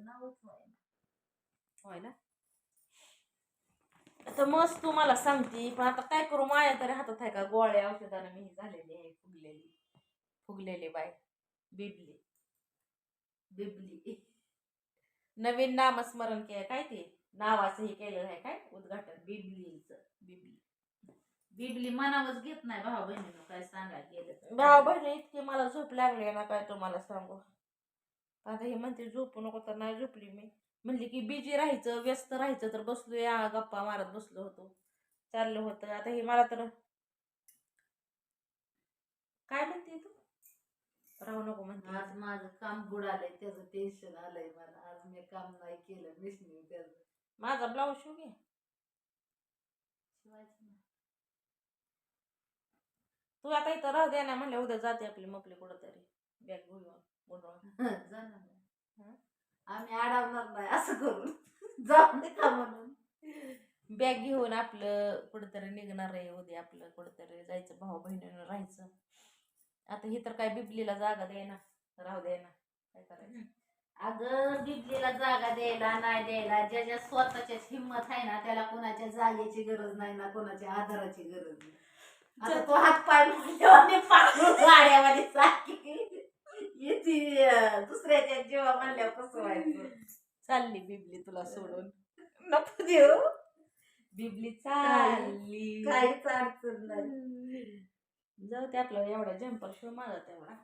बाळाचं नावच व्हायना होय ना? आता मस्त तुम्हाला सांगते पण आता काय करू माया तरी हातात आहे का गोळ्या औषधानं मी ही झालेली आहे फुगलेली. फुगलेली बाय बिबली. बिबली. नवीन नामस्मरण केलं काय ते? नावाचं हे केलेलं आहे काय? उद्घाटन बिबलीचं बिबली. बिबली मनावच घेत नाही भाऊ बहिणीनं काय सांगायला गेलं. भाऊ बहिणी इतकी मला झोप लागली ना काय तुम्हाला सांगू? आता हे म्हणते झोपू नको तर नाही झोपली मी. म्हणली की बिजी राहायचं व्यस्त राहायचं तर बसलो या गप्पा मारत बसलो होतो. चाललं होतं. आता हे मला तर काय म्हणते तू? राहू नको म्हणते. आज माझं काम बुडालंय त्याचं टेन्शन आलंय मला. आज मी काम नाही केलं मिसनी त्याचं. माझा ब्लाऊज शिव घे. तू आता इथं राहू दे ना म्हणलं उद्या जाते आपली मपली कुठंतरी. बॅग घेऊन. जाणार? आम्ही अडवणार नाही असं करून. जाऊ दे का म्हणून. बॅग घेऊन आपलं कुठंतरी निघणार आहे उद्या आपलं कुठंतरी जायचं भाऊ बहिणीनं राहायचं. आता ही तर काय बिबलीला जागा दे ना राहू दे ना काय करायचं? अगं बिबलीला जागा द्यायला नाही द्यायला ज्याच्या स्वतःच्याच हिंमत आहे ना त्याला कोणाच्या जागेची गरज नाही ना कोणाच्या आधाराची गरज नाही. आता तो हात पाय गाड्यावाने सारखी अं, दुसऱ्याच्या जीवा म्हणल्यावर कसं व्हायचं चालली बिबली तुला सोडून. नको देऊ. बिबली चालली. काहीच अडचण नाही. जाऊ ते आपलं एवढा जम्पर शिव माझा तेवढा.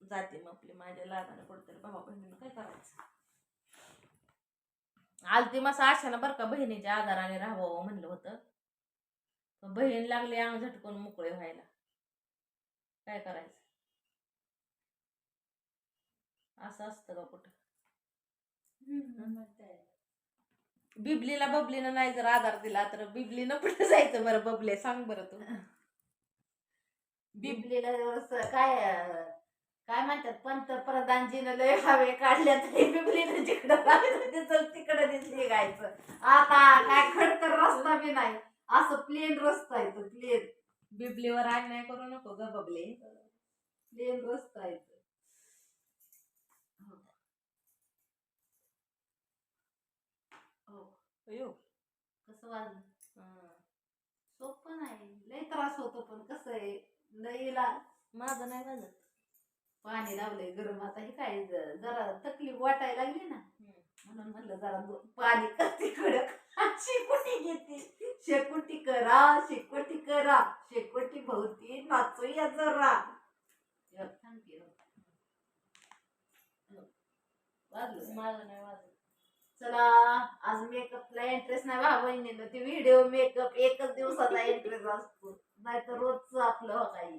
जाते मग आपली माझ्या लागाने कुठेतरी भावा बहिणीनं काय करायचं? आलती मसा आशानं बरं का बहिणीच्या आधाराने राहावं म्हणलं होतं. बहीण लागली अंग झटकून मोकळे व्हायला. काय करायचं? असं असतं का कुठं? बिबलीला बबलीनं नाही जर आधार दिला तर बिबलीनं कुठे जायचं बरं? बबले सांग बरं तू. बिबलीला काय काय म्हणतात? पंतप्रधानजीनं लय हवे काढल्या तरी बिबलीनं जिकडं चल तिकडं दिस निघायचं. आता काय खडतर रस्ता बी नाही. असं प्लेन रस्ता आहे तो प्लेन बिबलीवर अन्याय करू नको ग बबले. प्लेन रस्ता आहे. हो. अयो. कसं वाजलं? सोपं नाही. लय त्रास होतो पण कसं आहे? लईला माझं नाही वाजत पाणी लावलंय गरम. आता हे काय ज- जरा तकलीफ वाटायला लागली ना. म्हणून म्हटलं जरा दो- पाणी करते कडक शेकोटी घेते. शेकोटी करा शेकोटी करा शेकोटी भोवती नाचूया जरा एवढं थांब की एवढं. वाजलं. माझं नाही चला आज मेकअपला इंटरेस्ट नाही बा बहिणीनं. ते व्हिडिओ मेकअप एकच दिवसाचा इंटरेस्ट असतो. नाहीतर रोजच आपलं हो काही.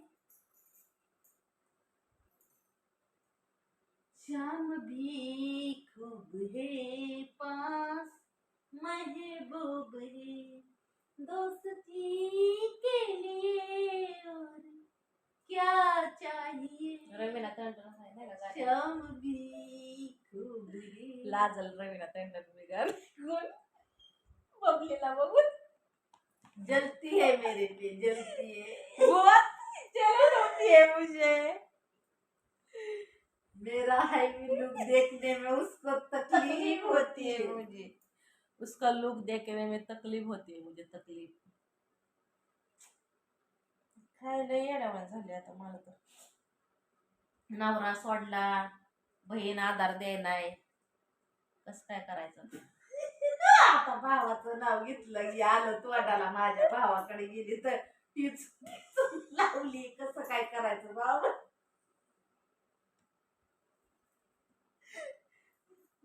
श्याम भी खूब है पास महबूब है दोस्ती के लिए और क्या चाहिए? लाजल रवीना कोण? बबलीला बघून. जलती है मेरे पे जलती है. बहुत जलन होती है मुझे. मेरा हैवी लुक देखने में उसको तकलीफ़ होती है मुझे. उसका लुक देखने में तकलीफ़ होती है मुझे तकलीफ़. खायला येड्यावान झाले आता मला तर. नवरा सोडला बहीण आधार द्यायलाय कस काय करायचं? आता भावाचं नाव घेतलं की आलं तोंडाला माझ्या भावाकडे गेली तर तीच लावली. कसं काय करायचं बाबा?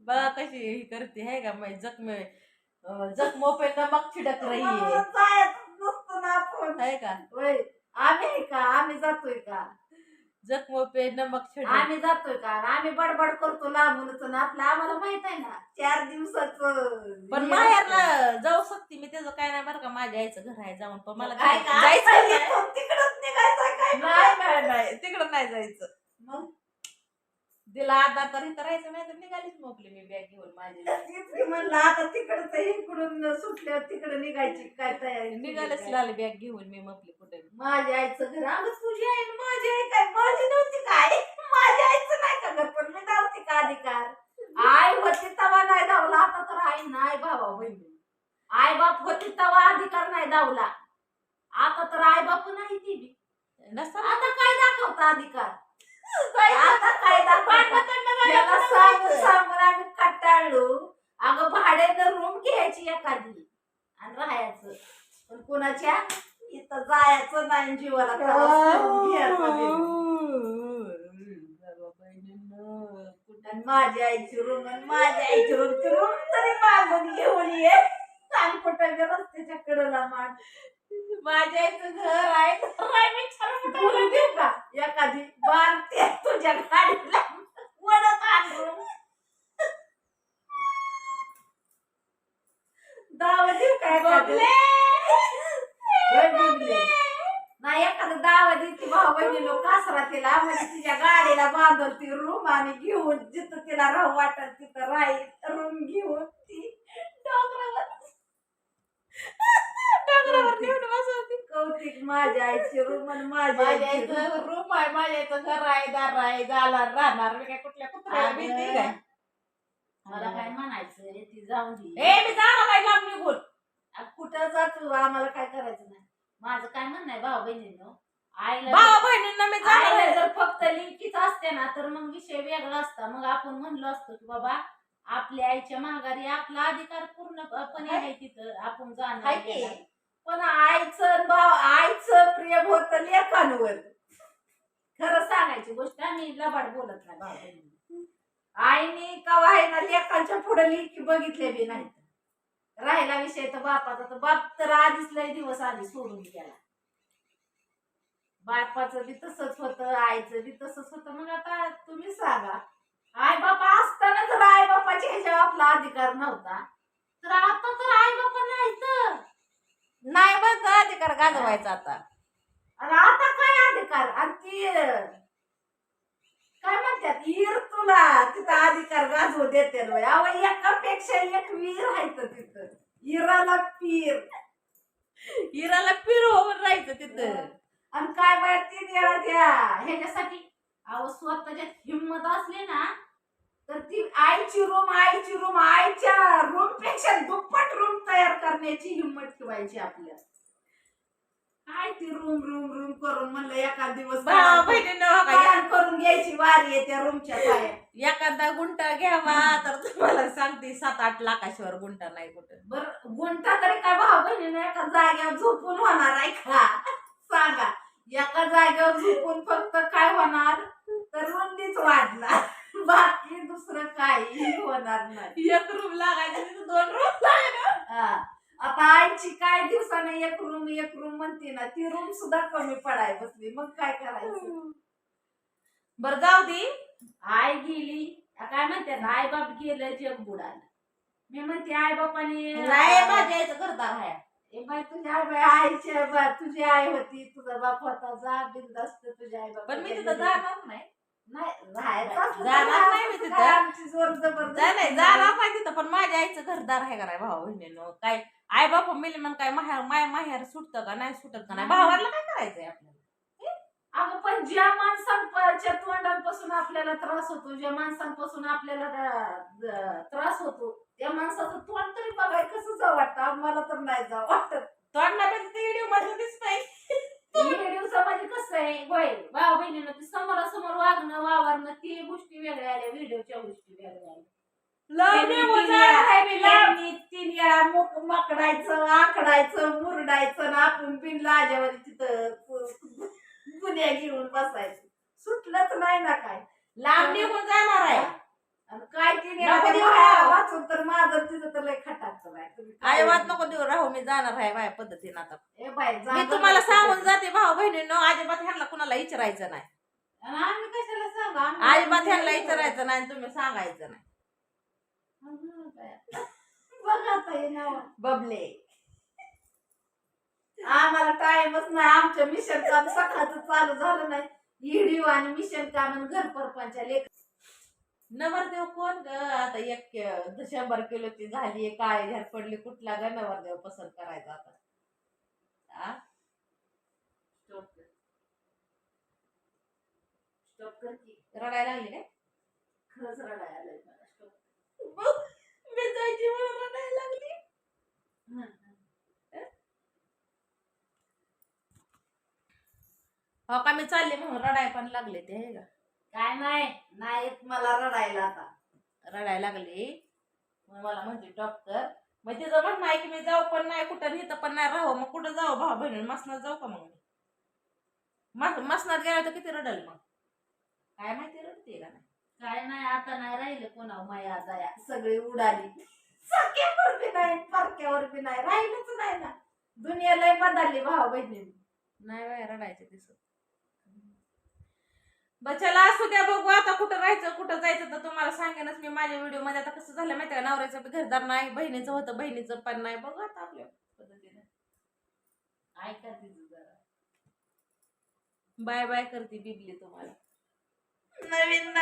बघा कशी ही करते है का मैं जख्म जख्मों पे नमक छिड़क रही है जायचं नसतं ना आपण. है का? आम्ही आहे का? आम्ही जातोय का? जख्मों पे नमक छिड़क आम्ही जातोय का? आम्ही बडबड करतो लांबूनच आणि आपलं आम्हाला माहीत आहे ना चार दिवसाचं. पण माहेरला. जाऊ शकते मी त्याचं काय नाही बरं का माझ्या आईचं घर आहे जाऊन पण मला काय काय- जायचं नाही. तिकडंच निघायचं काय नाही नाही नाही तिकडं नाही जायचं. मग? तिला आता तर इथं राहायचं नाही तर निघालीच मोकली मी बॅग घेऊन माझी. तेच की म्हणलं आता तिकडचं इकडून सुटल्यावर तिकडे निघायची काय तयारी निघालेच? लाल बॅग घेऊन मी मोकली कुठे? माझ्या आईचं घर अगं तुझी आई आणि माझी आई काय माझी नव्हती काय? माझ्या आईचं नाही का घर पण मी नव्हती का अधिकार? आई होती तेव्हा आता तर आई नाही भावा बहिणी आई बाप होती तेव्हा अधिकार नाही दावला आता तर आई बाप नाही ती बी. नसतं आता काय दाखवता अधिकार आता काय दाखवता याला सांगून सांगून आम्ही कंटाळलो अगं भाड्यानं रूम घ्यायची एखादी. आणि राहायचं. पण कुणाच्या? इथं जायचं नाही जीवाला त्रास करून घ्यायचा नाही. आणि माझ्या आईची रूम आणि माझ्या आईची रूम ती रूम तरी मागून घेऊन ये. आणि कुठं बी रस्त्याच्या कडेला मांड माझ्या आईचं घर आहे. घर बोलू देऊ का एखादी बांधते तुझ्या गाडीला. वडत आणून दावा देऊ बिबले. नाही एखादं दावा देते भाऊ बहिणी लोक कासरा तिला म्हणजे तिच्या गाडीला बांधून ती रूम आणि घेऊन जिथं तिला राहू वाटत तिथं राहील रूम घेऊन ती डोंगरावर डोंगरावर नेऊन बसवते. कौतिक माझ्या आईची रूम आणि माझ्या माझ्या आईची room. इथं रूम आहे माझ्या इथं घर आहे दार आहे जाणार राहणार मी काय कुठल्या कुत्र्याला भीती काय मला काय म्हणायचं ती जाऊन दे. ए मी जाणार आहे लांब निघून. आ, कुठं जातो आम्हाला काय करायचं नाही. माझं काय म्हणणं आहे भाऊ बहिणींनो? आईला भावा बहिणींना मी जाणार आईला. जर फक्त लिंकीच असते ना तर मग विषय वेगळा असता. मग आपण म्हणलो असतो की बाबा आपल्या आईच्या माघारी आपला अधिकार पूर्णपणे आहे तिथं. आपण जाणार आहे की? पण आईचं भाव आईचं प्रेम होत लेखांवर खरं सांगायची गोष्ट आम्ही लबाड बोलत नाही. भाऊ बहिणी. आईने कवा आहे ना लेखांच्या पुढे लिखी बघितले बी नाहीत. राहिला विषय तर बापाचा तर बाप तर आधीच लय दिवस आधी सोडून गेला. बापाचं बी तसंच होतं आईचं बी तसंच होतं. मग आता तुम्ही सांगा आई बापा असताना जर आई बापाच्या ह्याच्यावर आपला अधिकार नव्हता. तर आता तर आई बापा नाही तर नाही म्हणतो अधिकार गाजवायचा आता. आता काय अधिकार? आणि ती काय म्हणतात ईर तुला अधिकार गाजवू देते अहो एकापेक्षा एक वीर आहे तर तिथं. इराला पीर. हिराला पिरवून राहायचं तिथं. आणि काय बाय तीन वेळा द्या. ह्याच्यासाठी अहो स्वतःच्यात हिंमत असली ना तर ती आईची रूम आईची रूम आईच्या रूमपेक्षा दुप्पट रूम तयार करण्याची हिंमत ठेवायची आपल्या काय ती रूम रूम रूम करून म्हणलं एका दिवस भावा बहिणींनो करून घ्यायची? वारी आहे त्या रूमच्या पाया एखादा गुंटा घ्यावा तर तुम्हाला सांगते सात आठ लाखाशिवर गुंटा नाही कुठं. बर गुंटा तरी काय भाऊ बहिणीने एका जागेवर झोपून होणार आहे का? सांगा. एका जागेवर झोपून फक्त काय होणार? तर रुंदीच वाढणार बाकी दुसरं काही होणार नाही. एक रूम लागायचं तिथं दोन रूम हा. आता आईची काय दिवसाने एक रूम एक रूम म्हणते ना ती रूम सुद्धा कमी पडाय बसली. मग काय करायचं? बर जाऊ दे. आई गेली. आ काय म्हणते? ना आई बाप गेलं जग बुडालं मी म्हणते आई बापाने नाही माझ्या याचं घरदार आहे ए बाई तुझ्या आई बाई आईच्या बा तुझी आई होती. तुझा बाप होता. जा बिंदास्त तुझ्या आई बाप पण मी तिथं जाणार नाही. नाही राहायचं असलं तर जाणार राहा, नाही मी तिथं. काय आमची जोर जबरदस्ती जा नाही जाणार नाही तिथं पण माझ्या आईचं घरदार आहे का नाही भाऊ बहिणीनं? काय आई बापा मिली मग काय माहेर माय माहेर सुटतं का नाही सुटत का नाही? भावाला काय करायचंय आपल्याला? अगं पण ज्या माणसांच्या तोंडांपासून आपल्याला त्रास होतो ज्या माणसांपासून आपल्याला त्रास होतो त्या माणसाचं तोंड तरी बघाय कसं जाऊ वाटतं? मला तर नाही जाऊ वाटत. तोंडामध्ये ते व्हिडिओमध्ये दिसतंय. व्हिडिओ म्हणजे कसं आहे? होय भाऊ बहिणीनं ते समोरासमोर वागणं वावरणं ती गोष्टी वेगळ्या आल्या व्हिडिओच्या गोष्टी वेगळ्या आल्या. होणार तीन वेळा- मुक मकडायचं आकडायचं मुरडायचं ना आपण बिन लाजावर तिथं गुन्ह्या घेऊन बसायचं. सुटलंच नाही ना काय. लांब निघून जाणार आहे. आणि काय तीन नको देऊ राव. वाचून तर माझं तिथं तर लय खटाचं नाही तुम्ही काय- अजिबात नको देऊ राहू मी जाणार आहे माझ्या पद्धतीनं आता. ए बाई, जा मी बरं. तुम्हाला सांगून जाते भाऊ बहिणींनो अजिबात ह्यांना कुणाला विचारायचं नाही. आणि आम्ही कशाला सांगा? आम्ही- अजिबात ह्यांना विचारायचं नाही आणि तुम्ही सांगायचं नाही. बबले. आम्हाला टाइमच नाही आमचं मिशन काम सकाळचं चालू झालं नाही. व्हिडिओ आणि मिशन काम आणि घर परपंचा लेख नवरदेव कोण ग? आता एक कि- शंभर किलोची झाली काळी झाड पडली. कुठला ग नवरदेव पसंत करायचा आता? रडायला लागली काय? खरंच रडायला रडायला लागली. हो? का मी चालले म्हणून रडाय पण लागले ते हे काय नाही नाही मला रडायला आता. रडायला लागली? मला म्हणते डॉक्टर मग तिचं म्हणणं आहे की मी जाऊ पण नाही कुठं इथं पण नाही राहू मग कुठं जाऊ भाऊ बहिणी मसनात जाऊ का मग मी? मसनात गेला तर किती रडल मग? काय माहिती रडते का नाही? काय नाही आता नाही राहिले कोणा माया दया सगळी उडाली. सख्यावर बी नाही परक्यावर बी नाही राहिलंच नाही ना. दुनिया लय बदलली भाऊ बहिणी नाही बाय रडायचे दिसत. बच्चाला असू द्या बघू आता कुठं राहायचं कुठं जायचं तर तुम्हाला सांगेनच मी माझ्या व्हिडिओमध्ये आता कसं झालं माहिती का? नवऱ्याचं घरदार नाही बहिणीचं होतं बहिणीचं पण नाही. बघू आता आपल्या पद्धतीने. ऐका तिचं जरा. बाय बाय करते बिबली तुम्हाला. नवीन